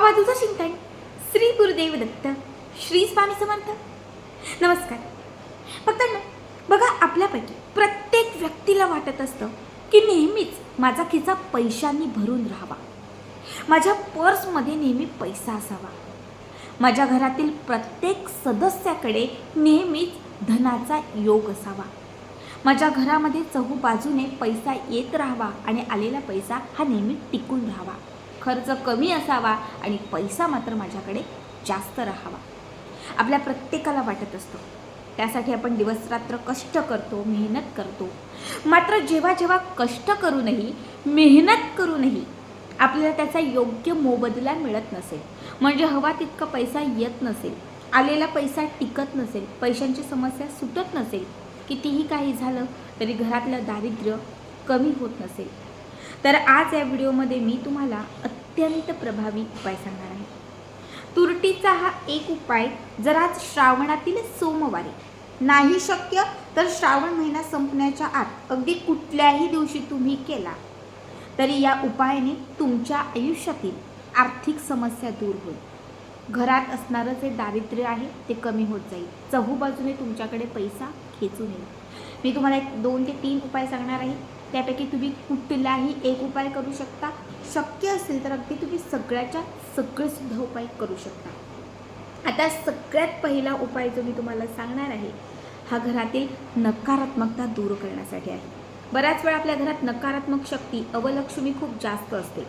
आवाजूचं चिंतन श्री गुरुदेव दत्त श्री स्वामी समर्थ. नमस्कार. फक्त ना बघा आपल्यापैकी प्रत्येक व्यक्तीला वाटत असतं की नेहमीच माझा खिचा पैशांनी भरून राहावा. माझ्या पर्समध्ये नेहमी पैसा असावा. माझ्या घरातील प्रत्येक सदस्याकडे नेहमीच धनाचा योग असावा. माझ्या घरामध्ये चहू बाजूने पैसा येत राहावा आणि आलेला पैसा हा नेहमी टिकून राहावा. खर्च कमी असावा आणि पैसा मात्र माझ्याकडे जास्त राहावा. आपल्या प्रत्येकाला वाटत असतं. त्यासाठी आपण दिवसरात्र कष्ट करतो मेहनत करतो. मात्र जेव्हा जेव्हा कष्ट करूनही मेहनत करूनही आपल्याला त्याचा योग्य मोबदला मिळत नसेल म्हणजे हवा तितका पैसा येत नसेल आलेला पैसा टिकत नसेल पैशांची समस्या सुटत नसेल कितीही काही झालं तरी घरातलं दारिद्र्य कमी होत नसेल. तर आज या व्हिडिओमध्ये मी तुम्हाला अत्यंत प्रभावी उपाय सांगणार आहे. तुरटीचा हा एक उपाय जर आज श्रावणातील सोमवारी नाही शक्य तर श्रावण महिना संपण्याच्या आत अगदी कुठल्याही दिवशी तुम्ही केला तरी या उपायाने तुमच्या आयुष्यातील आर्थिक समस्या दूर होईल. घरात असणारं जे दारिद्र्य आहे ते कमी होत जाईल. चहूबाजूने तुमच्याकडे पैसा खेचून येईल. मी तुम्हाला एक दोन ते तीन उपाय सांगणार आहे. त्यापैकी तुम्ही कुठलाही एक उपाय करू शकता. शक्य असेल तर अगदी तुम्ही सगळ्याच्या सगळेसुद्धा उपाय करू शकता. आता सगळ्यात पहिला उपाय जो मी तुम्हाला सांगणार आहे हा घरातील नकारात्मकता दूर करण्यासाठी आहे. बऱ्याच वेळा आपल्या घरात नकारात्मक शक्ती अवलक्ष्मी खूप जास्त असते.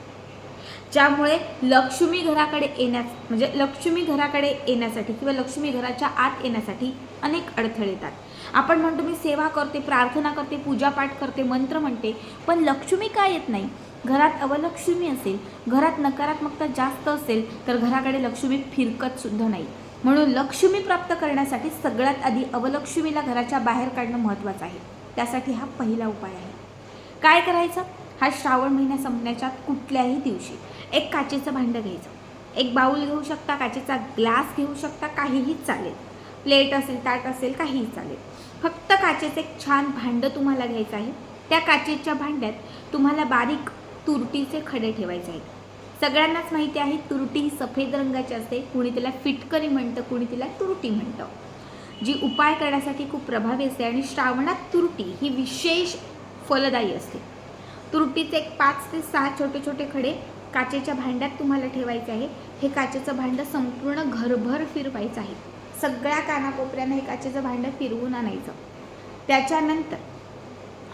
ज्यामुळे लक्ष्मी घराकडे येण्यास म्हणजे लक्ष्मी घराकडे येण्यासाठी किंवा लक्ष्मी घराच्या आत येण्यासाठी अनेक अडथळे येतात. आपण म्हणतो मी सेवा करते प्रार्थना करते पूजापाठ करते मंत्र म्हणते पण लक्ष्मी का येत नाही? घरात अवलक्ष्मी असेल घरात नकारात्मकता जास्त असेल तर घराकडे लक्ष्मी फिरकत सुद्धा नाही. म्हणून लक्ष्मी प्राप्त करण्यासाठी सगळ्यात आधी अवलक्ष्मीला घराच्या बाहेर काढणं महत्त्वाचं आहे. त्यासाठी हा पहिला उपाय आहे. काय करायचं? हा श्रावण महिना संपण्याच्या कुठल्याही दिवशी. एक काचेचं भांडं घ्यायचं. एक बाऊल घेऊ शकता काचेचा ग्लास घेऊ शकता काहीही चालेल. प्लेट असेल ताट असेल काहीही चालेल. फक्त काचेचं एक छान भांडं तुम्हाला घ्यायचं आहे. त्या काचेच्या भांड्यात तुम्हाला बारीक तुरटीचे खडे ठेवायचे आहेत. सगळ्यांनाच माहिती आहे तुरटी ही सफेद रंगाची असते. कुणी तिला फिटकरी म्हणतं कुणी तिला तुरटी म्हणतं. जी उपाय करण्यासाठी खूप प्रभावी असते आणि श्रावणात तुरटी ही विशेष फलदायी असते. तुरटीचे एक पाच ते सहा छोटे छोटे खडे काचेच्या भांड्यात तुम्हाला ठेवायचे आहे. हे काचेचं भांडं संपूर्ण घरभर फिरवायचं आहे. सगळ्या कानाकोपऱ्यानं हे काचेचं भांडं फिरवून आणायचं. त्याच्यानंतर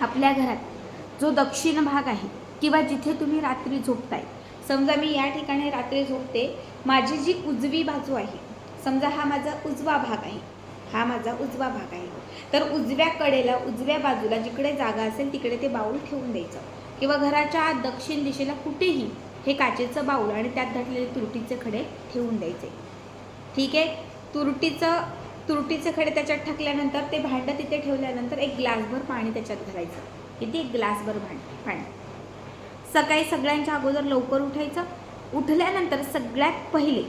आपल्या घरात जो दक्षिण भाग आहे किंवा जिथे तुम्ही रात्री झोपताय. समजा मी या ठिकाणी रात्री झोपते माझी जी उजवी बाजू आहे समजा हा माझा उजवा भाग आहे हा माझा उजवा भाग आहे. तर उजव्या कडेला उजव्या बाजूला जिकडे जागा असेल तिकडे ते बाऊल ठेवून द्यायचं. किंवा घराच्या दक्षिण दिशेला कुठेही हे काचेचं बाऊल आणि त्यात घातलेले तुरटीचे खडे ठेवून द्यायचे. ठीक आहे? तुरटीचं तुरटीचे खडे त्याच्यात टाकल्यानंतर ते भांडं तिथे ठेवल्यानंतर एक ग्लासभर पाणी त्याच्यात घालायचं. किती? एक ग्लासभर भांड पाणी. सकाळी सगळ्यांच्या अगोदर लवकर उठायचं. उठल्यानंतर सगळ्यात पहिले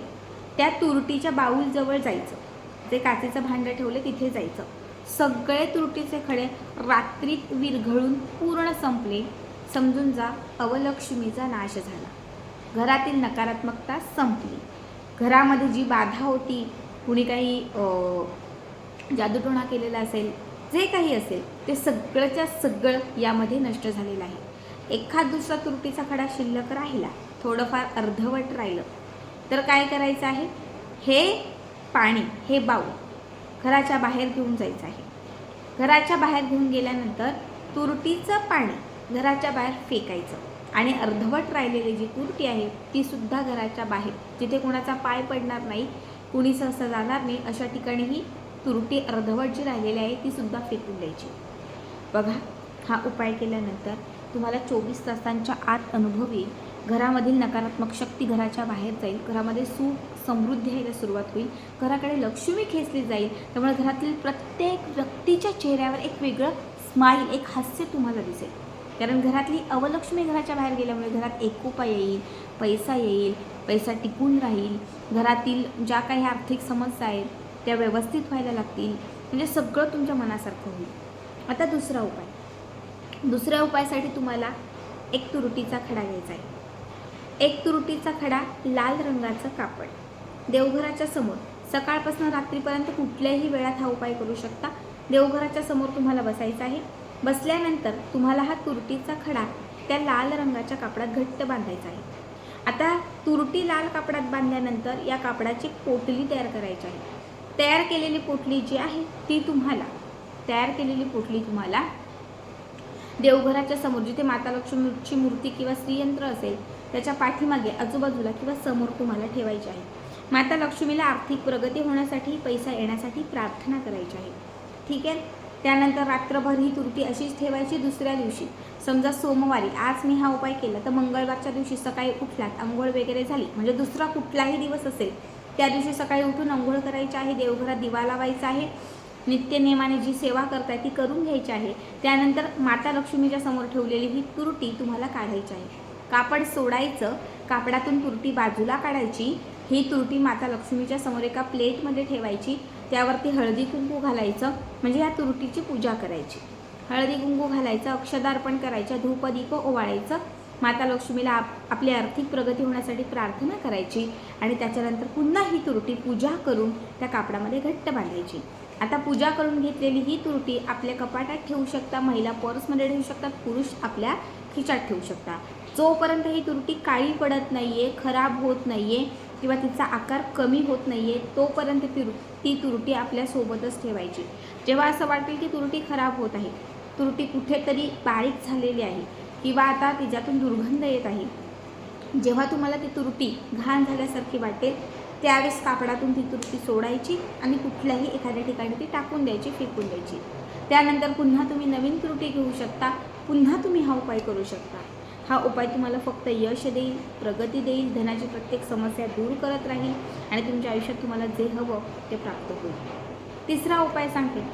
त्या तुरटीच्या बाऊलजवळ जायचं. जे काचेचं भांडं ठेवलं तिथे जायचं. सगळे तुरटीचे खडे रात्रीत विरघळून पूर्ण संपले. समजून जा अवलक्ष्मीचा नाश झाला. घरातील नकारात्मकता संपली. घरामध्ये जी बाधा होती कुणी काही जादूटोणा केलेला असेल जे काही असेल ते सगळंच्या सगळं यामध्ये नष्ट झालेलं आहे. एखाद दुसरा तुरटीचा खडा शिल्लक राहिला थोडंफार अर्धवट राहिलं तर काय करायचं आहे? हे पाणी हे बाऊल घराच्या बाहेर घेऊन जायचं आहे. घराच्या बाहेर घेऊन गेल्यानंतर तुरटीचं पाणी घराच्या बाहेर फेकायचं. आणि अर्धवट राहिलेली जी तुरटी आहे ती सुद्धा घराच्या बाहेर. जिथे कोणाचा पाय पडणार नाही कुणी सहसा जाणार नाही अशा ठिकाणी ही तुरटी अर्धवट जी राहिलेली आहे ती सुद्धा फेकून द्यायची. बघा हा उपाय केल्यानंतर तुम्हाला चोवीस तासांच्या आत अनुभव येईल. घरामधील नकारात्मक शक्ती घराच्या बाहेर जाईल. घरामध्ये सुख समृद्धी यायला सुरुवात होईल. घराकडे लक्ष्मी खेचली जाईल. त्यामुळे घरातील प्रत्येक व्यक्तीच्या चेहऱ्यावर एक वेगळं स्माईल एक हास्य तुम्हाला दिसेल. कारण घरातली अवलक्ष्मी घराच्या बाहेर गेल्यामुळे घरात एकोपा येईल पैसा येईल पैसा टिकून राहील. घरातील ज्या काही आर्थिक समस्या आहेत त्या व्यवस्थित व्हायला लागतील. म्हणजे सगळं तुमच्या मनासारखं होईल. आता दुसरा उपाय. दुसऱ्या उपायासाठी तुम्हाला एक तुरुटीचा खडा घ्यायचा आहे. एक तुरुटीचा खडा लाल रंगाचं कापड. देवघराच्या समोर. सकाळपासून रात्रीपर्यंत कुठल्याही वेळात हा उपाय करू शकता. देवघराच्या समोर तुम्हाला बसायचं आहे. बसल्यानंतर तुम्हाला हा तुरटीचा खडा त्या लाल रंगाच्या कापडात घट्ट बांधायचा आहे. आता तुरटी लाल कापडात बांधल्यानंतर या कापडाची पोटली तयार करायची आहे. तयार केलेली पोटली जी आहे ती तुम्हाला तयार केलेली पोटली तुम्हाला देवघराच्या समोर जिथे माता लक्ष्मीची मूर्ती किंवा श्रीयंत्र असेल त्याच्या पाठीमागे आजूबाजूला किंवा समोर तुम्हाला ठेवायची आहे. माता लक्ष्मीला आर्थिक प्रगती होण्यासाठी पैसा येण्यासाठी प्रार्थना करायची आहे. ठीक आहे? त्यानंतर रात्रभर ही तुरटी अशीच ठेवायची दुसऱ्या दिवशी. समजा सोमवारी आज मी हा उपाय केला तर मंगळवारच्या दिवशी सकाळी उठलात आंघोळ वगैरे झाली म्हणजे दुसरा कुठलाही दिवस असेल त्या दिवशी सकाळी उठून आंघोळ करायची आहे देवघरात दिवा लावायचा आहे नित्यनेमाने जी सेवा करताय ती करून घ्यायची आहे. त्यानंतर माता लक्ष्मीच्या समोर ठेवलेली ही तुरटी तुम्हाला काढायची आहे. कापड सोडायचं कापडातून तुरटी बाजूला काढायची ही तुरटी माता लक्ष्मीच्या समोर एका प्लेटमध्ये ठेवायची त्यावरती हळदी कुंकू घालायचं म्हणजे या तुरटीची पूजा करायची. हळदी कुंकू घालायचं अक्षदार्पण करायचं धूपदीप ओवाळायचं. माता लक्ष्मीला आप आपली आर्थिक प्रगती होण्यासाठी प्रार्थना करायची आणि त्याच्यानंतर पुन्हा ही तुरटी पूजा करून त्या कापडामध्ये घट्ट बांधायची. आता पूजा करून घेतलेली ही तुरटी आपल्या कपाटात ठेवू शकता महिला पर्समध्ये ठेवू शकतात पुरुष आपल्या खिचात ठेवू शकता. जोपर्यंत ही तुरटी काळी पडत नाही आहे खराब होत नाही आहे किंवा तिचा आकार कमी होत नाही आहे तोपर्यंत ती ती तुरटी आपल्यासोबतच ठेवायची. जेव्हा असं वाटेल की तुरटी खराब होत आहे तुरटी कुठेतरी बारीक झालेली आहे किंवा आता तिच्यातून दुर्गंध येत आहे जेव्हा तुम्हाला ती तुरटी घाण झाल्यासारखी वाटेल त्यावेळेस कापडातून ती तुरटी सोडायची आणि कुठल्याही एखाद्या ठिकाणी ती टाकून द्यायची फेकून द्यायची. त्यानंतर पुन्हा तुम्ही नवीन तुरटी घेऊ शकता पुन्हा तुम्ही हा उपाय करू शकता. हा उपाय तुम्हाला फक्त यश देईल प्रगती देईल धनाची प्रत्येक समस्या दूर करत राहील आणि तुमच्या आयुष्यात तुम्हाला जे हवं ते प्राप्त होईल. तिसरा उपाय सांगते.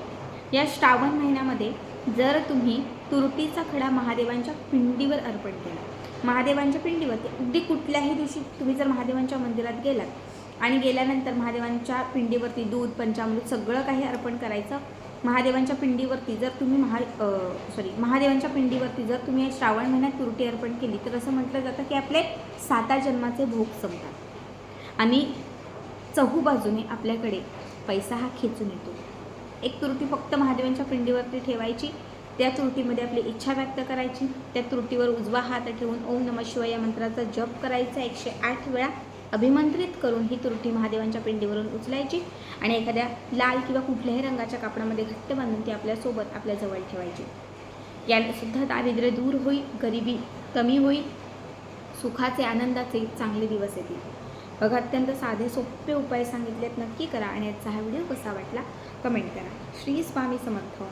या श्रावण महिन्यामध्ये जर तुम्ही तुरटीचा खडा महादेवांच्या पिंडीवर अर्पण केला महादेवांच्या पिंडीवर अगदी कुठल्याही दिवशी तुम्ही जर महादेवांच्या मंदिरात गेलात आणि गेल्यानंतर महादेवांच्या पिंडीवरती दूध पंचामृत सगळं काही अर्पण करायचं महादेवांच्या पिंडीवरती जर तुम्ही महा सॉरी महादेवांच्या पिंडीवरती जर तुम्ही श्रावण महिन्यात तुरटी अर्पण केली तर असं म्हटलं जातं की आपले साता जन्माचे भोग संपतात. आणि चहूबाजूने आपल्याकडे पैसा हा खेचून येतो. एक तुरटी फक्त महादेवांच्या पिंडीवरती ठेवायची त्या तुरटीमध्ये आपली इच्छा व्यक्त करायची त्या त्रुटीवर उजवा हात ठेवून ओम नम शिवाय या मंत्राचा जप करायचा एकशे आठ वेळा अभिमंत्रित करून ही तुरटी महादेवांच्या पिंडीवरून उचलायची आणि एखाद्या लाल किंवा कुठल्याही रंगाच्या कापडामध्ये घट्ट बांधून ती आपल्यासोबत आपल्या जवळ ठेवायची. याने सुद्धा दारिद्र्य दूर होईल गरिबी कमी होईल सुखाचे आनंदाचे चांगले दिवस येतील. बघा अत्यंत साधे सोपे उपाय सांगितलेत. नक्की करा आणि याचा हा व्हिडिओ कसा वाटला? कमेंट करा. श्री स्वामी समर्थ.